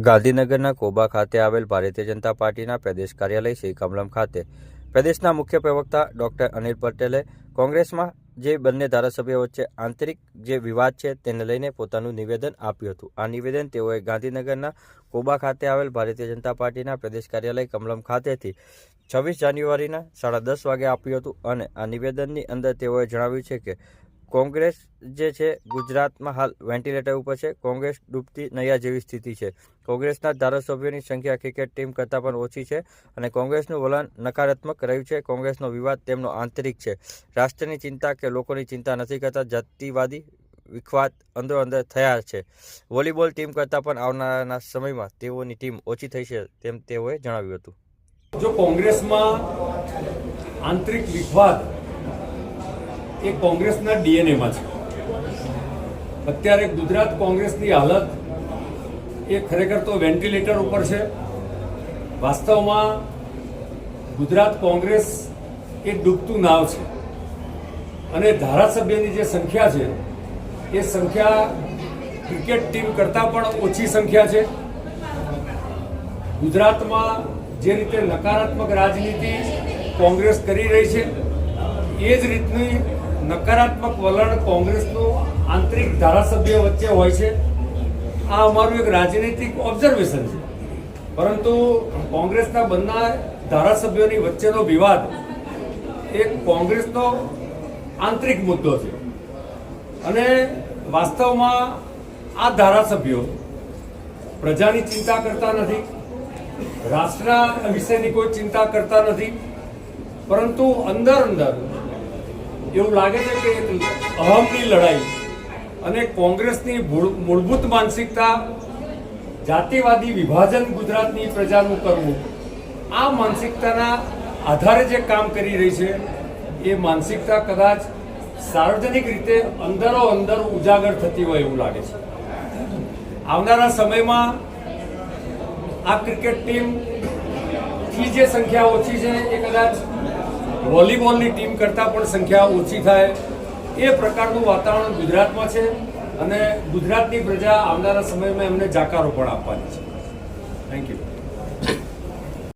ગાંધીનગરના કોબા ખાતે આવેલ ભારતીય જનતા પાર્ટીના પ્રદેશ કાર્યાલય શ્રી કમલમ ખાતે. પ્રદેશના મુખ્ય પ્રવક્તા ડોક્ટર અનિલ પટેલે કોંગ્રેસમાં જે બંને ધારાસભ્યો વચ્ચે આંતરિક જે વિવાદ છે તેને લઈને પોતાનું નિવેદન આપ્યું હતું. આ નિવેદન તેઓએ ગાંધીનગરના કોબા ખાતે આવેલ ભારતીય જનતા પાર્ટીના પ્રદેશ કાર્યાલય કમલમ ખાતેથી છવ્વીસ જાન્યુઆરીના સાડા દસ વાગે આપ્યું હતું અને આ નિવેદનની અંદર તેઓએ જણાવ્યું છે કે કોંગ્રેસ જે છે, ગુજરાતમાં હાલ વેન્ટિલેટર ઉપર છે. કોંગ્રેસ ડૂબતી નૈયા જેવી સ્થિતિ છે. કોંગ્રેસના ધારાસભ્યોની સંખ્યા ક્રિકેટ ટીમ કરતાં પણ ઓછી છે અને કોંગ્રેસનું વલણ નકારાત્મક રહ્યું છે. કોંગ્રેસનો વિવાદ તેમનો આંતરિક છે. રાષ્ટ્રની ચિંતા કે લોકોની ચિંતા નથી કરતા જાતિવાદી વિખવાદ અંદરો અંદર થયા છે. વોલીબોલ ટીમ કરતાં પણ આવનારાના સમયમાં તેઓની ટીમ ઓછી થઈ છે તેમ તેઓએ જણાવ્યું હતું. જો કોંગ્રેસમાં આંતરિક વિખવાદ એ કોંગ્રેસના ડીએનએમાં છે. અત્યારે ગુજરાત કોંગ્રેસની હાલત એ ખરેખર તો વેન્ટિલેટર ઉપર છે. વાસ્તવમાં ગુજરાત કોંગ્રેસ એ ડૂબતું નાવ છે. અને ધારાસભ્યની જે સંખ્યા છે, એ સંખ્યા ક્રિકેટ ટીમ કરતાં પણ ઓછી સંખ્યા છે. ગુજરાતમાં જે રીતે નકારાત્મક રાજનીતિ કોંગ્રેસ કરી રહી છે, એ જ રીતની નકારાત્મક વલણ કોંગ્રેસનું આંતરિક ધારાસભ્ય વચ્ચે હોય છે. આ અમારું એક રાજનૈતિક ઓબ્ઝર્વેશન છે. પરંતુ કોંગ્રેસના બંને ધારાસભ્યોની વચ્ચેનો વિવાદ એ કોંગ્રેસનો આંતરિક મુદ્દો છે. અને વાસ્તવમાં આ ધારાસભ્યો પ્રજાની ચિંતા કરતા નથી રાષ્ટ્રના વિશેની કોઈ ચિંતા કરતા નથી, પરંતુ અંદર અંદર એવું લાગે છે કે અહમની લડાઈ અને કોંગ્રેસની મૂળભૂત માનસિકતા, જાતિવાદી વિભાજન ગુજરાતની પ્રજાનું કરવું, આ માનસિકતાના આધારે જે કામ કરી રહી છે, એ માનસિકતા કદાચ સાર્વજનિક રીતે અંદરો અંદર ઉજાગર થતી હોય એવું લાગે છે. આવનારા સમયમાં આ ક્રિકેટ ટીમ જે સંખ્યા ઓછી છે, એ કદાચ વોલીબોલની ટીમ કરતાં પણ સંખ્યા ઓછી થાય. એ પ્રકારનું વાતાવરણ ગુજરાતમાં છે અને ગુજરાતની પ્રજા આવનારા સમયમાં એમને જાકારો પણ આપવાની છે. Thank you